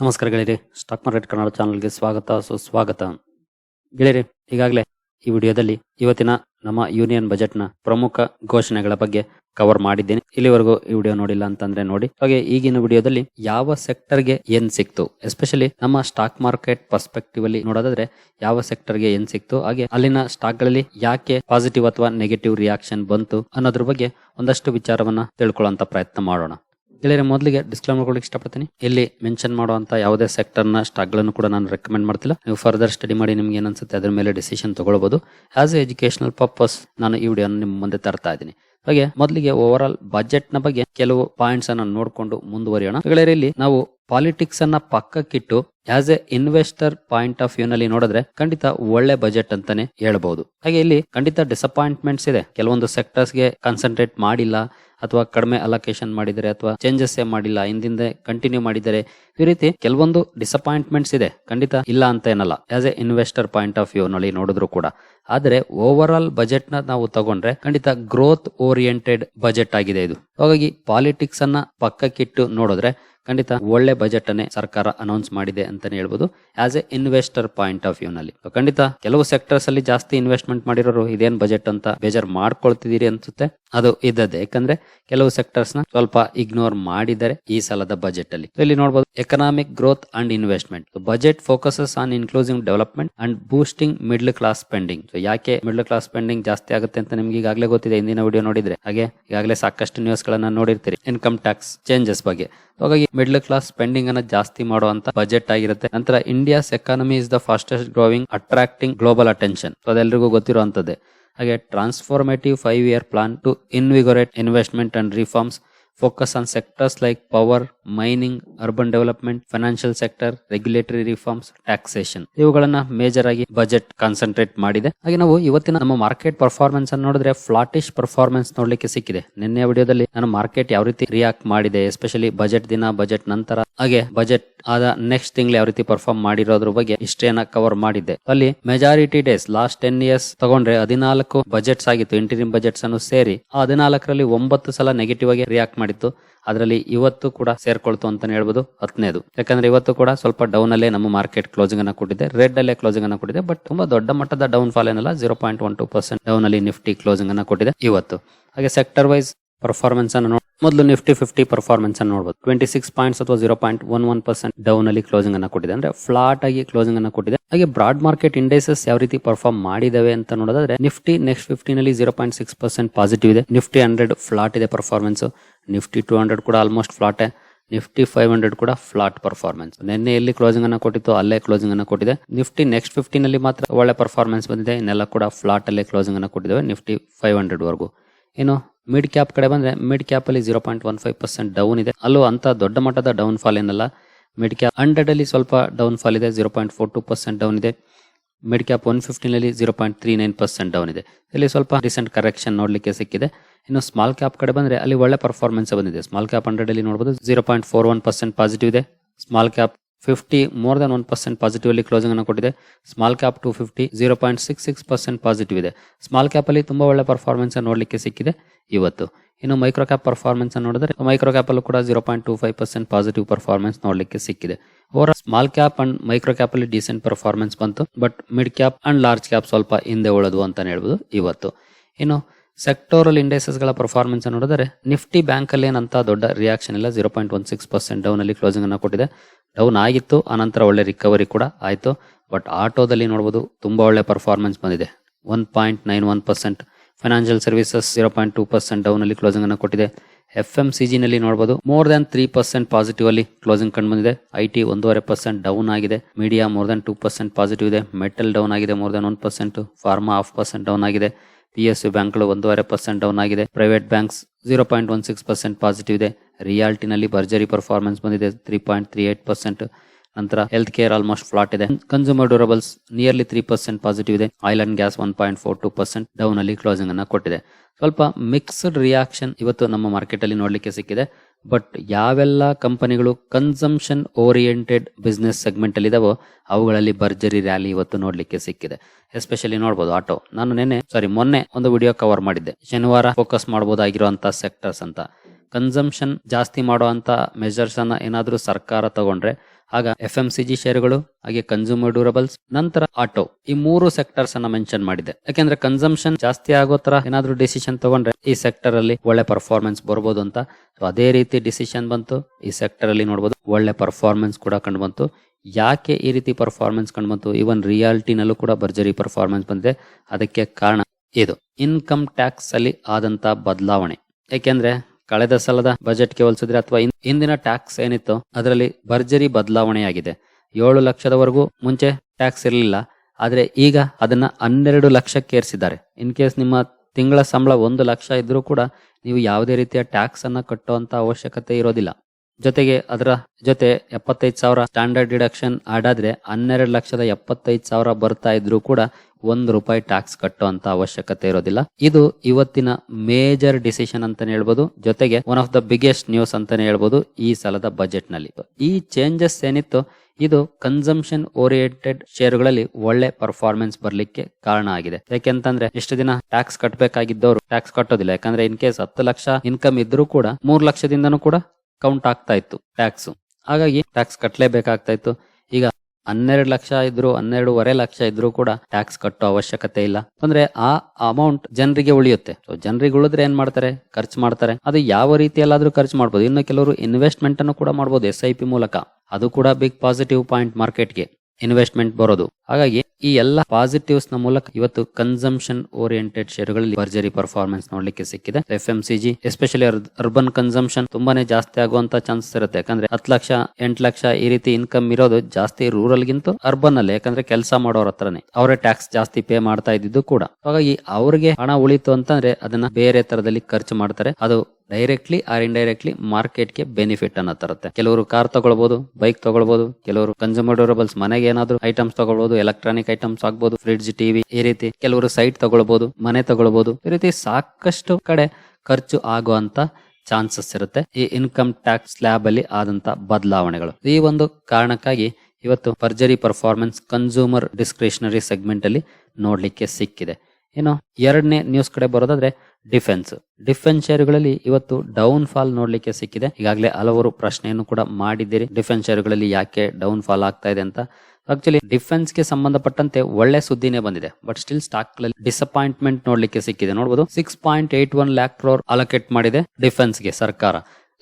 ನಮಸ್ಕಾರ ಗೆಳೆಯರಿ stock market Kannada ಚಾನಲ್ಗೆ ಸ್ವಾಗತ, ಸುಸ್ವಾಗತ. ಗೆಳೆಯರಿ, ಈಗಾಗಲೇ ಈ ವಿಡಿಯೋದಲ್ಲಿ ಇವತ್ತಿನ ನಮ್ಮ ಯೂನಿಯನ್ ಬಜೆಟ್ನ ಪ್ರಮುಖ ಘೋಷಣೆಗಳ ಬಗ್ಗೆ ಕವರ್ ಮಾಡಿದ್ದೇನೆ. ಇಲ್ಲಿವರೆಗೂ ಈ ವಿಡಿಯೋ ನೋಡಿಲ್ಲ ಅಂತಂದ್ರೆ ನೋಡಿ. ಹಾಗೆ ಈಗಿನ ವಿಡಿಯೋದಲ್ಲಿ ಯಾವ ಸೆಕ್ಟರ್ಗೆ ಏನ್ ಸಿಕ್ತು ಎಸ್ಪೆಷಲಿ ನಮ್ಮ ಸ್ಟಾಕ್ ಮಾರ್ಕೆಟ್ ಪರ್ಸ್ಪೆಕ್ಟಿವ್ ಅಲ್ಲಿ ನೋಡೋದಾದ್ರೆ ಯಾವ ಸೆಕ್ಟರ್ಗೆ ಏನ್ ಸಿಕ್ತು, ಹಾಗೆ ಅಲ್ಲಿನ ಸ್ಟಾಕ್ಗಳಲ್ಲಿ ಯಾಕೆ ಪಾಸಿಟಿವ್ ಅಥವಾ ನೆಗೆಟಿವ್ ರಿಯಾಕ್ಷನ್ ಬಂತು ಅನ್ನೋದ್ರ ಬಗ್ಗೆ ಒಂದಷ್ಟು ವಿಚಾರವನ್ನ ತಿಳ್ಕೊಳ್ಳುವಂತ ಪ್ರಯತ್ನ ಮಾಡೋಣ. ಗೆಳೆಯರೆ ಮೊದಲಿಗೆ ಡಿಸ್ಕ್ಲೈಮ್ ಮಾಡ್ಕೊಳಕ್ಕೆ ಇಷ್ಟಪಡ್ತೀನಿ. ಇಲ್ಲಿ ಮೆನ್ಷನ್ ಮಾಡುವಂತ ಯಾವುದೇ ಸೆಕ್ಟರ್ನ ಸ್ಟಾಕ್ಗಳನ್ನು ಕೂಡ ನಾನು ರೆಕಮೆಂಡ್ ಮಾಡ್ತಿಲ್ಲ. ನೀವು ಫರ್ದರ್ ಸ್ಟಡಿ ಮಾಡಿ ನಿಮ್ಗೆ ಏನ್ ಅನ್ಸುತ್ತೆ ಅದ್ರ ಮೇಲೆ ಡಿಸಿಷನ್ ತಗೊಳ್ಬಹುದು ಆಸ್ ಎ ಎಜುಕೇಶನಲ್ ಪರ್ಪಸ್ ನಾನು ಈ ವಿಡಿಯೋನ ನಿಮ್ಮ ಮುಂದೆ ತರ್ತಾ ಇದ್ದೀನಿ. ಹಾಗೆ ಮೊದಲಿಗೆ ಓವರ್ ಆಲ್ ಬಜೆಟ್ನ ಬಗ್ಗೆ ಕೆಲವು ಪಾಯಿಂಟ್ಸ್ ಅನ್ನ ನೋಡಿಕೊಂಡು ಮುಂದುವರಿಯೋಣ. ಇಲ್ಲಿ ನಾವು ಪಾಲಿಟಿಕ್ಸ್ ಅನ್ನ ಪಕ್ಕಕ್ಕಿಟ್ಟು as a investor point of view ನಲ್ಲಿ ನೋಡಿದ್ರೆ ಖಂಡಿತ ಒಳ್ಳೆ ಬಜೆಟ್ ಅಂತಾನೆ ಹೇಳಬಹುದು ಹಾಗೆ ಇಲ್ಲಿ ಖಂಡಿತ ಡಿಸಪಾಯಿಂಟ್ಮೆಂಟ್ಸ್ ಇದೆ. ಕೆಲವೊಂದು ಸೆಕ್ಟರ್ಸ್ಗೆ ಕಾನ್ಸಂಟ್ರೇಟ್ ಮಾಡಿಲ್ಲ ಅಥವಾ ಕಡಿಮೆ ಅಲೋಕೇಶನ್ ಮಾಡಿದರೆ ಅಥವಾ ಚೇಂಜಸ್ ಮಾಡಿಲ್ಲ, ಹಿಂದಿಂದೆ ಕಂಟಿನ್ಯೂ ಮಾಡಿದರೆ ಈ ರೀತಿ ಕೆಲವೊಂದು ಡಿಸಪಾಯಿಂಟ್ಮೆಂಟ್ಸ್ ಇದೆ. ಖಂಡಿತ ಇಲ್ಲ ಅಂತ ಏನಲ್ಲ. As a investor point of view ನಲ್ಲಿ ನೋಡಿದ್ರು ಕೂಡ. ಆದ್ರೆ ಓವರ್ ಆಲ್ ಬಜೆಟ್ನ ನಾವು ತಗೊಂಡ್ರೆ ಖಂಡಿತ ಗ್ರೋತ್ ಓರಿಯೆಂಟೆಡ್ ಬಜೆಟ್ ಆಗಿದೆ ಇದು. ಹಾಗಾಗಿ ಪಾಲಿಟಿಕ್ಸ್ ಅನ್ನ ಪಕ್ಕಕ್ಕಿಟ್ಟು ನೋಡಿದ್ರೆ ಖಂಡಿತ ಒಳ್ಳೆ ಬಜೆಟ್ ಅನ್ನೇ ಸರ್ಕಾರ ಅನೌನ್ಸ್ ಮಾಡಿದೆ ಅಂತಾನೆ ಹೇಳ್ಬೋದು. As a investor point of view ನಲ್ಲಿ. ಖಂಡಿತ ಕೆಲವು ಸೆಕ್ಟರ್ಸ್ ಅಲ್ಲಿ ಜಾಸ್ತಿ ಇನ್ವೆಸ್ಟ್ಮೆಂಟ್ ಮಾಡಿರೋರು ಇದೇನ್ ಬಜೆಟ್ ಅಂತ ಬೇಜಾರ್ ಮಾಡ್ಕೊಳ್ತಿದ್ದೀರಿ ಅನ್ಸುತ್ತೆ? ಅದು ಇದ್ದದೆ ಯಾಕಂದ್ರೆ ಕೆಲವು ಸೆಕ್ಟರ್ಸ್ನ ಸ್ವಲ್ಪ ಇಗ್ನೋರ್ ಮಾಡಿದ್ದಾರೆ ಈ ಸಲದ ಬಜೆಟ್ ಅಲ್ಲಿ. ಇಲ್ಲಿ ನೋಡಬಹುದು economic growth and investment budget focuses on inclusive development and boosting middle class spending ಯಾಕೆ ಮಿಡ್ಲ್ ಕ್ಲಾಸ್ ಸ್ಪೆಂಡಿಂಗ್ ಜಾಸ್ತಿ ಆಗುತ್ತೆ ಅಂತ ನಿಮ್ಗೆ ಈಗಾಗಲೇ ಗೊತ್ತಿದೆ. ಹಿಂದಿನ ವಿಡಿಯೋ ನೋಡಿದ್ರೆ. ಹಾಗೆ ಈಗಾಗಲೇ ಸಾಕಷ್ಟು ನ್ಯೂಸ್ ಗಳನ್ನ ನೋಡಿರ್ತೀರಿ. ಇನ್ಕಮ್ ಟ್ಯಾಕ್ಸ್ ಚೇಂಜಸ್ ಬಗ್ಗೆ. ಹಾಗಾಗಿ ಮಿಡ್ಲ್ ಕ್ಲಾಸ್ ಸ್ಪೆಂಡಿಂಗ್ ಅನ್ನ ಜಾಸ್ತಿ ಮಾಡುವಂತ ಬಜೆಟ್ ಆಗಿರುತ್ತೆ. ನಂತರ India's economy is the fastest growing attracting global attention ಅದೆಲ್ಲರಿಗೂ ಗೊತ್ತಿರುವಂತದ್ದೇ. ಹಾಗೆ transformative five year plan to invigorate investment and reforms focus on sectors like power mining urban development financial sector regulatory reforms taxation ಇವುಗಳನ್ನ major ಆಗಿ budget concentrate ಮಾಡಿದೆ. ಹಾಗೆ ನಾವು ಇವತ್ತಿನ ನಮ್ಮ market performance ಅನ್ನು ನೋಡಿದ್ರೆ ಫ್ಲಾಟಿಶ್ ಪರ್ಫಾರ್ಮೆನ್ಸ್ ನೋಡ್ಲಿಕ್ಕೆ ಸಿಕ್ಕಿದೆ. ನಿನ್ನೆ ವಿಡಿಯೋದಲ್ಲಿ ನಾನು ಮಾರ್ಕೆಟ್ ಯಾವ ರೀತಿ ರಿಯಾಕ್ಟ್ ಮಾಡಿದೆ ಎಸ್ಪೆಷಲಿ ಬಜೆಟ್ ದಿನ ಬಜೆಟ್ ನಂತರ. ಹಾಗೆ ಬಜೆಟ್ ಆದ ನೆಕ್ಸ್ಟ್ ತಿಂಗಳು ಯಾವ ರೀತಿ ಪರ್ಫಾರ್ಮ್ ಮಾಡಿರೋದ್ರ ಬಗ್ಗೆ ಇಷ್ಟೇನ ಕವರ್ ಮಾಡಿದ್ದೆ. ಅಲ್ಲಿ majority days last ten years ತಗೊಂಡ್ರೆ ಹದಿನಾಲ್ಕು ಬಜೆಟ್ಸ್ ಆಗಿತ್ತು ಇಂಟೀರಿಯಂ ಬಜೆಟ್ಸ್ ಅನ್ನು ಸೇರಿ. ಆ ಹದಿನಾಲ್ಕರಲ್ಲಿ ಒಂಬತ್ತು ಸಲ ನೆಗೆಟಿವ್ ಆಗಿ ರಿಯಾಕ್ಟ್ ಮಾಡಿತ್ತು. ಅದರಲ್ಲಿ ಇವತ್ತು ಕೂಡ ಸೇರ್ಕೊಳ್ತು ಅಂತಾನೆ ಹೇಳ್ಬೋದು ಹತ್ತನೇದು. ಯಾಕಂದ್ರೆ ಇವತ್ತು ಕೂಡ ಸ್ವಲ್ಪ ಡೌನ್ ಅಲ್ಲೇ ನಮ್ಮ ಮಾರ್ಕೆಟ್ ಕ್ಲೋಸಿಂಗ್ ಅನ್ನ ಕೊಟ್ಟಿದೆ. ರೆಡ್ ಅಲ್ಲೇ ಕ್ಲೋಸಿಂಗ್ ಅನ್ನ ಕೊಟ್ಟಿದೆ. ಬಟ್ ತುಂಬಾ ದೊಡ್ಡ ಮಟ್ಟದ ಡೌನ್ ಫಾಲ್ ಏನಲ್ಲ zero point one two percent down ಅಲ್ಲಿ ನಿಫ್ಟಿ ಕ್ಲೋಸಿಂಗ್ ಅನ್ನ ಕೊಟ್ಟಿದೆ ಇವತ್ತು. ಹಾಗೆ ಸೆಕ್ಟರ್ ವೈಸ್ ಪರ್ಫಾರ್ಮೆನ್ಸ್ ಅನ್ನು ಮೊದಲು ನಿಫ್ಟಿ ಫಿಫ್ಟಿ ಪರ್ಫಾರ್ಮೆನ್ಸ್ ಅನ್ನು ನೋಡಬಹುದು ಟ್ವೆಂಟಿ ಸಿಕ್ಸ್ ಪಾಯಿಂಟ್ಸ್ ಅಥವಾ zero point one one percent down ಅಲ್ಲಿ ಕ್ಲೋಸಿಂಗ್ ಅನ್ನು ಕೊಟ್ಟಿದೆ. ಅಂದ್ರೆ ಫ್ಲಾಟ್ ಆಗಿ ಕ್ಲೋಸಿಂಗ್ ಅನ್ನು ಕೊಟ್ಟಿದೆ. ಹಾಗೆ ಬ್ರಾಡ್ ಮಾರ್ಕೆಟ್ ಇಂಡೆಕ್ಸಸ್ ಯಾವ ರೀತಿ ಪರ್ಫಾರ್ಮ್ ಮಾಡಿದಾವೆ ಅಂತ ನೋಡೋದಾದ್ರೆ ನಿಫ್ಟಿ ನೆಕ್ಸ್ಟ್ ಫಿಫ್ಟೀನ್ ಅಲ್ಲಿ zero point six percent positive ಇದೆ. ನಿಫ್ಟಿ ಹಂಡ್ರೆಡ್ ಫ್ಲಾಟ್ ಇದೆ ಪರ್ಫಾರ್ಮೆನ್ಸ್ ನಿಫ್ಟಿ ಟೂ ಹಂಡ್ರೆಡ್ ಕೂಡ almost flat Nifty five hundred ಕೂಡ ಫ್ಲಾಟ್ ಪರ್ಫಾರ್ಮೆನ್ಸ್ ನಿನ್ನೆ ಎಲ್ಲಿ ಕ್ಲೋಸಿಂಗ್ ಅನ್ನು ಕೊಟ್ಟಿತ್ತು ಅಲ್ಲೇ ಕ್ಲೋಸಿಂಗ್ ಅನ್ನು ಕೊಟ್ಟಿದೆ. ನಿಫ್ಟಿ ನೆಕ್ಸ್ಟ್ ಫಿಫ್ಟೀನ್ ಅಲ್ಲಿ ಮಾತ್ರ ಒಳ್ಳೆ ಪರ್ಫಾರ್ಮೆನ್ಸ್ ಬಂದಿದೆ. ಇನ್ನೆಲ್ಲ ಕೂಡ ಫ್ಲಾಟ್ ಅಲ್ಲೇ ಕ್ಲೋಸಿಂಗ್ ಅನ್ನು ಕೊಟ್ಟಿದ್ದೇವೆ ನಿಫ್ಟಿ ಫೈವ್ ಹಂಡ್ರೆಡ್ ವರೆಗೂ. ಇನ್ನು ಮಿಡ್ ಕ್ಯಾಪ್ ಕಡೆ ಬಂದ್ರೆ ಮಿಡ್ ಕ್ಯಾಪ್ ಅಲ್ಲಿ zero point one five percent down ಇದೆ. ಅಲ್ಲೂ ಅಂತ ದೊಡ್ಡ ಮಟ್ಟದ ಡೌನ್ ಫಾಲ್ ಏನಲ್ಲ ಮಿಡ್ ಕ್ಯಾಪ್ ಹಂಡ್ರೆಡ್ ಅಲ್ಲಿ ಸ್ವಲ್ಪ ಡೌನ್ ಫಾಲ್ ಇದೆ zero point four two percent down ಇದೆ. ಮಿಡ್ ಕ್ಯಾಪ್ ಒನ್ ಫಿಫ್ಟೀನ್ ಅಲ್ಲಿ zero point three nine percent down ಇದೆ. ಇಲ್ಲಿ ಸ್ವಲ್ಪ ರೀಸೆಂಟ್ ಕರೆಕ್ಷನ್ ನೋಡಲಿಕ್ಕೆ ಸಿಕ್ಕಿದೆ. ಇನ್ನು ಸ್ಮಾಲ್ ಕ್ಯಾಪ್ ಕಡೆ ಬಂದ್ರೆ ಅಲ್ಲಿ ಒಳ್ಳೆ ಪರ್ಫಾರ್ಮೆನ್ಸ್ ಬಂದಿದೆ. ಸ್ಮಾಲ್ ಕ್ಯಾಪ್ ಹಂಡ್ರೆಡ್ ಅಲ್ಲಿ ನೋಡಬಹುದು zero point four one percent positive ಇದೆ. Small cap fifty more than one percent positive ಅಲ್ಲಿ ಕ್ಲೋಸಿಂಗ್ ಅನ್ನು ಕೊಟ್ಟಿದೆ. Small cap two fifty zero point six six percent positive ಇದೆ. ಸ್ಮಾಲ್ ಕ್ಯಾಪ್ ಅಲ್ಲಿ ತುಂಬಾ ಒಳ್ಳೆ ಪರ್ಫಾರ್ಮೆನ್ಸ್ ನೋಡಲಿಕ್ಕೆ ಸಿಕ್ಕಿದೆ ಇವತ್ತು. ಇನ್ನು ಮೈಕ್ರೋ ಕ್ಯಾಪ್ ಪರ್ಫಾರ್ಮೆನ್ಸ್ ನೋಡಿದ್ರೆ ಮೈಕ್ರೋ ಕ್ಯಾಪ್ ಅಲ್ಲೂ ಕೂಡ zero point two five percent positive performance ನೋಡಲಿಕ್ಕೆ ಸಿಕ್ಕಿದೆ. Over small cap and micro cap ಅಲ್ಲಿ ಡಿಸೆಂಟ್ ಪರ್ಫಾರ್ಮೆನ್ಸ್ ಬಂತು. But mid cap and large cap ಸ್ವಲ್ಪ ಹಿಂದೆ ಉಳಿದು ಅಂತ ಹೇಳ್ಬೋದು ಇವತ್ತು. ಇನ್ನು ಸೆಕ್ಟೋರಲ್ ಇಂಡೆಕ್ಸಸ್ಗಳ ಪರ್ಫಾರ್ಮೆನ್ಸ್ ನೋಡಿದ್ರೆ ನಿಫ್ಟಿ ಬ್ಯಾಂಕ್ ಅಲ್ಲಿ ಏನಂತ ದೊಡ್ಡ ರಿಯಾಕ್ಷನ್ ಇಲ್ಲ zero point one six percent down ಅಲ್ಲಿ ಕ್ಲೋಸಿಂಗ್ ಅನ್ನು ಕೊಟ್ಟಿದೆ. ಡೌನ್ ಆಗಿತ್ತು ಆನಂತರ ಒಳ್ಳೆ ರಿಕವರಿ ಕೂಡ ಆಯಿತು. ಬಟ್ ಆಟೋದಲ್ಲಿ ನೋಡ್ಬೋದು ತುಂಬಾ ಒಳ್ಳೆ ಪರ್ಫಾರ್ಮೆನ್ಸ್ ಬಂದಿದೆ. One point nine one percent financial services zero point two percent ಡೌನಲ್ಲಿ closing ಅನ್ನು ಕೊಟ್ಟಿದೆ. ಎಫ್ ಎಂ ಸಿ ಜಿನಲ್ಲಿ ನೋಡಬಹುದು more than three percent positive ಅಲ್ಲಿ ಕ್ಲೋಸಿಂಗ್ ಕಂಡು ಬಂದಿದೆ. ಐ ಟಿ ಒಂದೂವರೆ ಪರ್ಸೆಂಟ್ ಡೌನ್ ಆಗಿದೆ. Media more than two percent positive ಇದೆ. ಮೆಟಲ್ ಡೌನ್ ಆಗಿದೆ more than one percent pharma half percent down ಆಗಿದೆ. ಪಿ ಎಸ್ ಯು ಬ್ಯಾಂಕ್ಗಳು ಒಂದೂವರೆ ಪರ್ಸೆಂಟ್ ಡೌನ್ ಆಗಿದೆ. Private banks zero point one six percent positive ಇದೆ. ರಿಯಾಲ್ಟಿನಲ್ಲಿ ಭರ್ಜರಿ ಪರ್ಫಾರ್ಮೆನ್ಸ್ ಬಂದಿದೆ. Three point three eight percent ನಂತರ ಹೆಲ್ತ್ ಕೇರ್ ಆಲ್ಮೋಸ್ಟ್ ಫ್ಲಾಟ್ ಇದೆ. Consumer durables nearly three percent positive ಇದೆ. Oil and gas one point four two percent down ಅಲ್ಲಿ closing ಅನ್ನ ಕೊಟ್ಟಿದೆ. ಸ್ವಲ್ಪ ಮಿಕ್ಸ್ಡ್ ರಿಯಾಕ್ಷನ್ ಇವತ್ತು ನಮ್ಮ ಮಾರ್ಕೆಟ್ ಅಲ್ಲಿ ನೋಡ್ಲಿಕ್ಕೆ ಸಿಕ್ಕಿದೆ. ಬಟ್ ಯಾವೆಲ್ಲ ಕಂಪನಿಗಳು ಕನ್ಸಂಪ್ಷನ್ ಓರಿಯೆಂಟೆಡ್ ಬಿಸ್ನೆಸ್ ಸೆಗ್ಮೆಂಟ್ ಅಲ್ಲಿ ಇದಾವೋ ಅವುಗಳಲ್ಲಿ ಭರ್ಜರಿ ರ್ಯಾಲಿ ಇವತ್ತು ನೋಡ್ಲಿಕ್ಕೆ ಸಿಕ್ಕಿದೆ. ಎಸ್ಪೆಷಲಿ ನೋಡಬಹುದು ಆಟೋ. ನಾನು ನೆನೆ ಸಾರಿ ಮೊನ್ನೆ ಒಂದು ವಿಡಿಯೋ ಕವರ್ ಮಾಡಿದ್ದೆ. ಶನಿವಾರ ಫೋಕಸ್ ಮಾಡಬಹುದಾಗಿರುವಂತಹ ಸೆಕ್ಟರ್ಸ್ ಅಂತ. ಕನ್ಸಂಪ್ಷನ್ ಜಾಸ್ತಿ ಮಾಡುವಂತ ಮೆಜರ್ಸ್ ಅನ್ನ ಏನಾದ್ರೂ ಸರ್ಕಾರ ತಗೊಂಡ್ರೆ ಆಗ ಎಫ್ ಎಂ ಸಿ ಜಿ ಹಾಗೆ ಕನ್ಸ್ಯೂಮರ್ ಡ್ಯೂರಬಲ್ಸ್ ನಂತರ ಆಟೋ ಈ ಮೂರು ಸೆಕ್ಟರ್ಸ್ ಅನ್ನ ಮೆನ್ಷನ್ ಮಾಡಿದೆ. ಯಾಕೆಂದ್ರೆ ಕನ್ಸಂಪ್ಷನ್ ಜಾಸ್ತಿ ಆಗೋ ತರ ಏನಾದ್ರೂ ಡಿಸಿಷನ್ ತಗೊಂಡ್ರೆ ಈ ಸೆಕ್ಟರ್ ಅಲ್ಲಿ ಒಳ್ಳೆ ಪರ್ಫಾರ್ಮೆನ್ಸ್ ಬರ್ಬೋದು ಅಂತ. ಅದೇ ರೀತಿ ಡಿಸಿಷನ್ ಬಂತು. ಈ ಸೆಕ್ಟರ್ ಅಲ್ಲಿ ನೋಡಬಹುದು ಒಳ್ಳೆ ಪರ್ಫಾರ್ಮೆನ್ಸ್ ಕೂಡ ಕಂಡು ಬಂತು. ಯಾಕೆ ಈ ರೀತಿ ಪರ್ಫಾರ್ಮೆನ್ಸ್ ಕಂಡು ಬಂತು? ಇವನ್ ರಿಯಾಲಿಟಿನಲ್ಲೂ ಕೂಡ ಭರ್ಜರಿ ಪರ್ಫಾರ್ಮೆನ್ಸ್ ಬಂದಿದೆ. ಅದಕ್ಕೆ ಕಾರಣ ಇದು. ಇನ್ಕಮ್ ಟ್ಯಾಕ್ಸ್ ಅಲ್ಲಿ ಆದಂತ ಬದಲಾವಣೆ. ಯಾಕೆಂದ್ರೆ ಕಳೆದ ಸಲದ ಬಜೆಟ್ಗೆ ಹೋಲಿಸಿದ್ರೆ ಅಥವಾ ಇಂದಿನ ಟ್ಯಾಕ್ಸ್ ಏನಿತ್ತು ಅದರಲ್ಲಿ ಭರ್ಜರಿ ಬದಲಾವಣೆಯಾಗಿದೆ. ಏಳು ಲಕ್ಷದವರೆಗೂ ಮುಂಚೆ ಟ್ಯಾಕ್ಸ್ ಇರಲಿಲ್ಲ, ಆದರೆ ಈಗ ಅದನ್ನ ಹನ್ನೆರಡು ಲಕ್ಷಕ್ಕೆ ಏರಿಸಿದ್ದಾರೆ. ಇನ್ ಕೇಸ್ ನಿಮ್ಮ ತಿಂಗಳ ಸಂಬಳ ಒಂದು ಲಕ್ಷ ಇದ್ರೂ ಕೂಡ ನೀವು ಯಾವುದೇ ರೀತಿಯ ಟ್ಯಾಕ್ಸ್ ಅನ್ನ ಕಟ್ಟುವಂತ ಅವಶ್ಯಕತೆ ಇರೋದಿಲ್ಲ. ಜೊತೆಗೆ ಅದರ ಜೊತೆ ಎಪ್ಪತ್ತೈದು ಸಾವಿರ ಸ್ಟ್ಯಾಂಡರ್ಡ್ ಡಿಡಕ್ಷನ್ ಆಡಾದ್ರೆ ಹನ್ನೆರಡು ಲಕ್ಷದ ಎಪ್ಪತ್ತೈದು ಸಾವಿರ ಬರ್ತಾ ಇದ್ರೂ ಕೂಡ ಒಂದು ರೂಪಾಯಿ ಟ್ಯಾಕ್ಸ್ ಕಟ್ಟುವಂತ ಅವಶ್ಯಕತೆ ಇರೋದಿಲ್ಲ. ಇದು ಇವತ್ತಿನ ಮೇಜರ್ ಡಿಸಿಷನ್ ಅಂತಾನೆ ಹೇಳ್ಬೋದು. ಜೊತೆಗೆ one of the biggest news ಅಂತಾನೆ ಹೇಳ್ಬೋದು ಈ ಸಲದ ಬಜೆಟ್ನಲ್ಲಿ. ಈ ಚೇಂಜಸ್ ಏನಿತ್ತು ಇದು ಕನ್ಸಂಪ್ಷನ್ ಓರಿಯೆಂಟೆಡ್ ಶೇರುಗಳಲ್ಲಿ ಒಳ್ಳೆ ಪರ್ಫಾರ್ಮೆನ್ಸ್ ಬರ್ಲಿಕ್ಕೆ ಕಾರಣ ಆಗಿದೆ. ಯಾಕೆಂತಂದ್ರೆ ಎಷ್ಟು ದಿನ ಟ್ಯಾಕ್ಸ್ ಕಟ್ಟಬೇಕಾಗಿದ್ದವರು ಟ್ಯಾಕ್ಸ್ ಕಟ್ಟೋದಿಲ್ಲ. ಯಾಕಂದ್ರೆ ಇನ್ ಕೇಸ್ ಹತ್ತು ಲಕ್ಷ ಇನ್ಕಮ್ ಇದ್ರೂ ಕೂಡ ಮೂರ್ ಲಕ್ಷದಿಂದನೂ ಕೂಡ ಕೌಂಟ್ ಆಗ್ತಾ ಇತ್ತು ಟ್ಯಾಕ್ಸ್ ಹಾಗಾಗಿ ಟ್ಯಾಕ್ಸ್ ಕಟ್ಟಲೇಬೇಕಾಗ್ತಾ ಇತ್ತು ಈಗ ಹನ್ನೆರಡು ಲಕ್ಷ ಇದ್ರು, ಹನ್ನೆರಡೂವರೆ ಲಕ್ಷ ಇದ್ರು ಕೂಡ ಟ್ಯಾಕ್ಸ್ ಕಟ್ಟೋ ಅವಶ್ಯಕತೆ ಇಲ್ಲ. ಅಂದ್ರೆ ಆ ಅಮೌಂಟ್ ಜನರಿಗೆ ಉಳಿಯುತ್ತೆ. ಜನರಿಗೆ ಉಳಿದ್ರೆ ಏನ್ ಮಾಡ್ತಾರೆ? ಖರ್ಚು ಮಾಡ್ತಾರೆ. ಅದು ಯಾವ ರೀತಿಯಲ್ಲಾದ್ರೂ ಖರ್ಚು ಮಾಡ್ಬೋದು. ಇನ್ನು ಕೆಲವರು ಇನ್ವೆಸ್ಟ್ಮೆಂಟ್ ಅನ್ನು ಕೂಡ ಮಾಡ್ಬೋದು ಎಸ್ ಐ ಪಿ ಮೂಲಕ. ಅದು ಕೂಡ ಬಿಗ್ ಪಾಸಿಟಿವ್ ಪಾಯಿಂಟ್ ಮಾರ್ಕೆಟ್ಗೆ ಇನ್ವೆಸ್ಟ್ಮೆಂಟ್ ಬರೋದು. ಹಾಗಾಗಿ ಈ ಎಲ್ಲ ಪಾಸಿಟಿವ್ಸ್ನ ಮೂಲಕ ಇವತ್ತು ಕನ್ಸಂಪ್ಷನ್ ಓರಿಯೆಂಟೆಡ್ ಷೇರುಗಳಲ್ಲಿ ಭರ್ಜರಿ ಪರ್ಫಾರ್ಮೆನ್ಸ್ ನೋಡ್ಲಿಕ್ಕೆ ಸಿಕ್ಕಿದೆ. F M C G especially urban consumption ತುಂಬಾನೇ ಜಾಸ್ತಿ ಆಗುವಂತ ಚಾನ್ಸಸ್ ಇರುತ್ತೆ. ಯಾಕಂದ್ರೆ ಹತ್ತು ಲಕ್ಷ, ಎಂಟು ಲಕ್ಷ ಈ ರೀತಿ ಇನ್ಕಮ್ ಇರೋದು ಜಾಸ್ತಿ ರೂರಲ್ ಗಿಂತ ಅರ್ಬನ್ ಅಲ್ಲಿ. ಯಾಕಂದ್ರೆ ಕೆಲಸ ಮಾಡೋರ ಹತ್ರನೇ. ಅವರೇ ಟ್ಯಾಕ್ಸ್ ಜಾಸ್ತಿ ಪೇ ಮಾಡ್ತಾ ಇದ್ದಿದ್ದು ಕೂಡ. ಹಾಗಾಗಿ ಅವ್ರಿಗೆ ಹಣ ಉಳಿತು ಅಂತಂದ್ರೆ ಅದನ್ನ ಬೇರೆ ತರದಲ್ಲಿ ಖರ್ಚು ಮಾಡ್ತಾರೆ. ಅದು ಡೈರೆಕ್ಟ್ಲಿ ಆರ್ ಇಂಡೈರೆಕ್ಟ್ಲಿ ಮಾರ್ಕೆಟ್ಗೆ ಬೆನಿಫಿಟ್ ಅನ್ನ ತರುತ್ತೆ. ಕೆಲವರು ಕಾರ್ ತಗೊಳ್ಬಹುದು ಬೈಕ್ ತಗೊಳ್ಬಹುದು ಕೆಲವರು ಕನ್ಸ್ಯೂಮರ್ ಡ್ಯೂರಬಲ್ಸ್ ಮನೆಗೆ ಏನಾದ್ರು ಐಟಮ್ಸ್ ತಗೊಳ್ಬಹುದು ಎಲೆಕ್ಟ್ರಾನಿಕ್ ಐಟಮ್ಸ್ ಆಗ್ಬಹುದು ಫ್ರಿಡ್ಜ್ ಟಿವಿ ಈ ರೀತಿ ಕೆಲವರು ಸೈಟ್ ತಗೊಳ್ಬಹುದು ಮನೆ ತಗೊಳ್ಬಹುದು ಈ ರೀತಿ ಸಾಕಷ್ಟು ಕಡೆ ಖರ್ಚು ಆಗುವಂತ ಚಾನ್ಸಸ್ ಇರುತ್ತೆ. ಈ ಇನ್ಕಮ್ ಟ್ಯಾಕ್ಸ್ ಸ್ಲ್ಯಾಬ್ ಅಲ್ಲಿ ಆದಂತ ಬದಲಾವಣೆಗಳು. ಈ ಒಂದು ಕಾರಣಕ್ಕಾಗಿ ಇವತ್ತು ಪರ್ಜರಿ ಪರ್ಫಾರ್ಮೆನ್ಸ್ ಕನ್ಸ್ಯೂಮರ್ ಡಿಸ್ಕ್ರಿಷನರಿ ಸೆಗ್ಮೆಂಟ್ ಅಲ್ಲಿ ನೋಡ್ಲಿಕ್ಕೆ ಸಿಕ್ಕಿದೆ. ಇನ್ನು ಎರಡನೇ ನ್ಯೂಸ್ ಕಡೆ ಬರೋದಾದ್ರೆ ಡಿಫೆನ್ಸ್ ಡಿಫೆನ್ಸ್ ಶೇರುಗಳಲ್ಲಿ ಇವತ್ತು ಡೌನ್ ಫಾಲ್ ನೋಡ್ಲಿಕ್ಕೆ ಸಿಕ್ಕಿದೆ. ಈಗಾಗಲೇ ಹಲವರು ಪ್ರಶ್ನೆಯನ್ನು ಕೂಡ ಮಾಡಿದ್ದೀರಿ. ಡಿಫೆನ್ಸ್ ಶೇರುಗಳಲ್ಲಿ ಯಾಕೆ ಡೌನ್ ಫಾಲ್ ಆಗ್ತಾ ಇದೆ ಅಂತ. ಆಕ್ಚುಲಿ ಡಿಫೆನ್ಸ್ಗೆ ಸಂಬಂಧಪಟ್ಟಂತೆ ಒಳ್ಳೆ ಸುದ್ದಿನೇ ಬಂದಿದೆ. ಬಟ್ ಸ್ಟಿಲ್ ಸ್ಟಾಕ್ ಡಿಸಪಾಯಿಂಟ್ಮೆಂಟ್ ನೋಡ್ಲಿಕ್ಕೆ ಸಿಕ್ಕಿದೆ. ನೋಡಬಹುದು six point eight one lakh crore allocate ಮಾಡಿದೆ ಡಿಫೆನ್ಸ್ಗೆ ಸರ್ಕಾರ.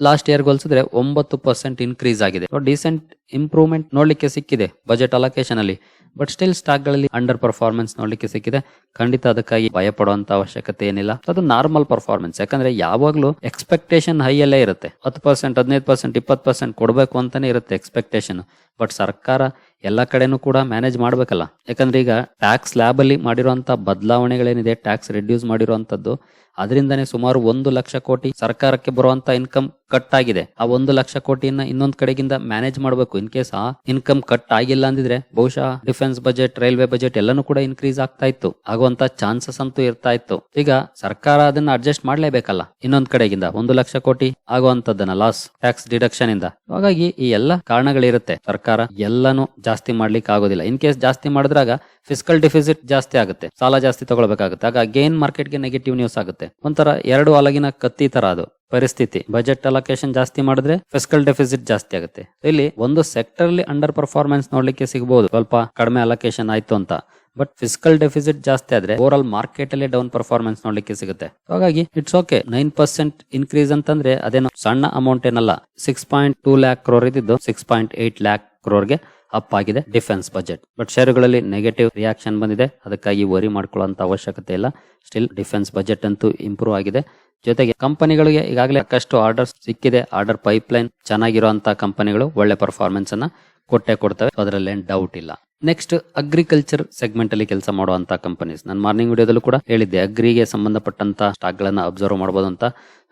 ಲಾಸ್ಟ್ ಇಯರ್ ಹೋಲಿಸಿದ್ರೆ ಒಂಬತ್ತು ಪರ್ಸೆಂಟ್ ಇನ್ಕ್ರೀಸ್ ಆಗಿದೆ. ಡಿಸೆಂಟ್ ಇಂಪ್ರೂವ್ಮೆಂಟ್ ನೋಡ್ಲಿಕ್ಕೆ ಸಿಕ್ಕಿದೆ ಬಜೆಟ್ ಅಲೋಕೇಶನ್ ಅಲ್ಲಿ. ಬಟ್ ಸ್ಟಿಲ್ ಸ್ಟಾಕ್ಗಳಲ್ಲಿ ಅಂಡರ್ ಪರ್ಫಾರ್ಮೆನ್ಸ್ ನೋಡ್ಲಿಕ್ಕೆ ಸಿಕ್ಕಿದೆ. ಖಂಡಿತ ಅದಕ್ಕಾಗಿ ಭಯ ಪಡುವಂತ ಅವಶ್ಯಕತೆ ಏನಿಲ್ಲ. ಅದು ನಾರ್ಮಲ್ ಪರ್ಫಾರ್ಮೆನ್ಸ್ ಯಾಕಂದ್ರೆ ಯಾವಾಗಲೂ ಎಕ್ಸ್ಪೆಕ್ಟೇಷನ್ ಹೈ ಅಲ್ಲೇ ಇರುತ್ತೆ. ಹತ್ತು ಪರ್ಸೆಂಟ್ ಹದಿನೈದು ಪರ್ಸೆಂಟ್ ಇಪ್ಪತ್ತು ಪರ್ಸೆಂಟ್ ಕೊಡಬೇಕು ಅಂತಾನೆ ಇರುತ್ತೆ ಎಕ್ಸ್ಪೆಕ್ಟೇಷನ್ ಬಟ್ ಸರ್ಕಾರ ಎಲ್ಲ ಕಡೆನೂ ಕೂಡ ಮ್ಯಾನೇಜ್ ಮಾಡಬೇಕಲ್ಲ. ಯಾಕಂದ್ರೆ ಈಗ ಟ್ಯಾಕ್ಸ್ ಲ್ಯಾಬ್ ಅಲ್ಲಿ ಮಾಡಿರುವಂತ ಬದಲಾವಣೆಗಳೇನಿದೆ ಟ್ಯಾಕ್ಸ್ ರೆಡ್ಯೂಸ್ ಮಾಡಿರುವಂತದ್ದು ಅದರಿಂದನೇ ಸುಮಾರು ಒಂದು ಲಕ್ಷ ಕೋಟಿ ಸರ್ಕಾರಕ್ಕೆ ಬರುವಂತ ಇನ್ಕಮ್ ಕಟ್ ಆಗಿದೆ ಆ ಒಂದು ಲಕ್ಷ ಕೋಟಿಯನ್ನ ಇನ್ನೊಂದ್ ಕಡೆಗಿಂದ ಮ್ಯಾನೇಜ್ ಮಾಡಬೇಕು. ಇನ್ ಕೇಸ್ ಆ ಇನ್ಕಮ್ ಕಟ್ ಆಗಿಲ್ಲ ಅಂದಿದ್ರೆ, ಬಹುಶಃ ಡಿಫೆನ್ಸ್ ಬಜೆಟ್ ರೈಲ್ವೆ ಬಜೆಟ್ ಎಲ್ಲಾನು ಕೂಡ ಇನ್ಕ್ರೀಸ್ ಆಗ್ತಾ ಇತ್ತು. ಆಗುವಂತ ಚಾನ್ಸಸ್ ಅಂತೂ ಇರ್ತಾ ಇತ್ತು. ಈಗ ಸರ್ಕಾರ ಅದನ್ನ ಅಡ್ಜಸ್ಟ್ ಮಾಡ್ಲೇಬೇಕಲ್ಲ. ಇನ್ನೊಂದ್ ಕಡೆಗಿಂದ ಒಂದು ಲಕ್ಷ ಕೋಟಿ ಆಗುವಂತದ್ದನ್ನ ಲಾಸ್ ಟ್ಯಾಕ್ಸ್ ಡಿಡಕ್ಷನ್ ಇಂದ. ಹಾಗಾಗಿ ಈ ಎಲ್ಲ ಕಾರಣಗಳಿರುತ್ತೆ. ಸರ್ಕಾರ ಎಲ್ಲಾನು ಜಾಸ್ತಿ ಮಾಡ್ಲಿಕ್ಕೆ ಆಗೋದಿಲ್ಲ. ಇನ್ ಕೇಸ್ ಜಾಸ್ತಿ ಮಾಡಿದ್ರಾಗ ಫಿಸಿಕಲ್ ಡಿಫಿಸಿಟ್ ಜಾಸ್ತಿ ಆಗುತ್ತೆ. ಸಾಲ ಜಾಸ್ತಿ ತಗೊಳ್ಬೇಕಾಗುತ್ತೆ. ಆಗ ಗೇನ್ ಮಾರ್ಕೆಟ್ಗೆ ನೆಗೆಟಿವ್ ನ್ಯೂಸ್ ಆಗುತ್ತೆ. ಒಂಥರ ಎರಡು ಅಲಗಿನ ಕತ್ತಿ ತರ ಅದು. ಪರಿಸ್ಥಿತಿ. ಬಜೆಟ್ ಅಲೋಕೇಶನ್ ಜಾಸ್ತಿ ಮಾಡಿದ್ರೆ ಫಿಸಿಕಲ್ ಡೆಫಿಸಿಟ್ ಜಾಸ್ತಿ ಆಗುತ್ತೆ. ಇಲ್ಲಿ ಒಂದು ಸೆಕ್ಟರ್ ಅಲ್ಲಿ ಅಂಡರ್ ಪರ್ಫಾರ್ಮೆನ್ಸ್ ನೋಡ್ಲಿಕ್ಕೆ ಸಿಗಬಹುದು ಸ್ವಲ್ಪ ಕಡಿಮೆ ಅಲೋಕೇಶನ್ ಆಯ್ತು ಅಂತ. ಬಟ್ ಫಿಸಿಕಲ್ ಡೆಫಿಸಿಟ್ ಜಾಸ್ತಿ ಆದ್ರೆ ಓವರ್ ಆಲ್ ಮಾರ್ಕೆಟ್ ಅಲ್ಲಿ ಡೌನ್ ಪರ್ಫಾರ್ಮೆನ್ಸ್ ನೋಡ್ಲಿಕ್ಕೆ ಸಿಗುತ್ತೆ. ಹಾಗಾಗಿ it's okay nine percent increase ಅಂತಂದ್ರೆ ಅದೇನೋ ಸಣ್ಣ ಅಮೌಂಟ್ ಏನಲ್ಲ. Six point two lakh crore ಇದ್ದು ಸಿಕ್ಸ್ ಪಾಯಿಂಟ್ ಏಟ್ ಲ್ಯಾಕ್ ಕ್ರೋರ್ಗೆ ಅಪ್ ಆಗಿದೆ ಡಿಫೆನ್ಸ್ ಬಜೆಟ್ ಬಟ್ ಶೇರುಗಳಲ್ಲಿ ನೆಗೆಟಿವ್ ರಿಯಾಕ್ಷನ್ ಬಂದಿದೆ. ಅದಕ್ಕಾಗಿ ವರಿ ಮಾಡ್ಕೊಳ್ಳುವಂತ ಅವಶ್ಯಕತೆ ಇಲ್ಲ. ಸ್ಟಿಲ್ ಡಿಫೆನ್ಸ್ ಬಜೆಟ್ ಅಂತೂ ಇಂಪ್ರೂವ್ ಆಗಿದೆ. ಜೊತೆಗೆ ಕಂಪನಿಗಳಿಗೆ ಈಗಾಗಲೇ ಸಾಕಷ್ಟು ಆರ್ಡರ್ ಸಿಕ್ಕಿದೆ. ಆರ್ಡರ್ ಪೈಪ್ಲೈನ್ ಚೆನ್ನಾಗಿರುವಂತಹ ಕಂಪನಿಗಳು ಒಳ್ಳೆ ಪರ್ಫಾರ್ಮೆನ್ಸ್ ಅನ್ನ ಕೊಟ್ಟೆ ಕೊಡ್ತವೆ. ಅದರಲ್ಲೇನು ಡೌಟ್ ಇಲ್ಲ. ನೆಕ್ಸ್ಟ್ ಅಗ್ರಿಕಲ್ಚರ್ ಸೆಗ್ಮೆಂಟ್ ಅಲ್ಲಿ ಕೆಲಸ ಮಾಡುವಂತ ಕಂಪನೀಸ್ ನಾನು ಮಾರ್ನಿಂಗ್ ವಿಡಿಯೋದಲ್ಲೂ ಕೂಡ ಹೇಳಿದ್ದೆ, ಅಗ್ರಿಗೆ ಸಂಬಂಧಪಟ್ಟಂತ ಸ್ಟಾಕ್ ಗಳನ್ನ ಅಬ್ಸರ್ವ್ ಮಾಡಬಹುದು ಅಂತ.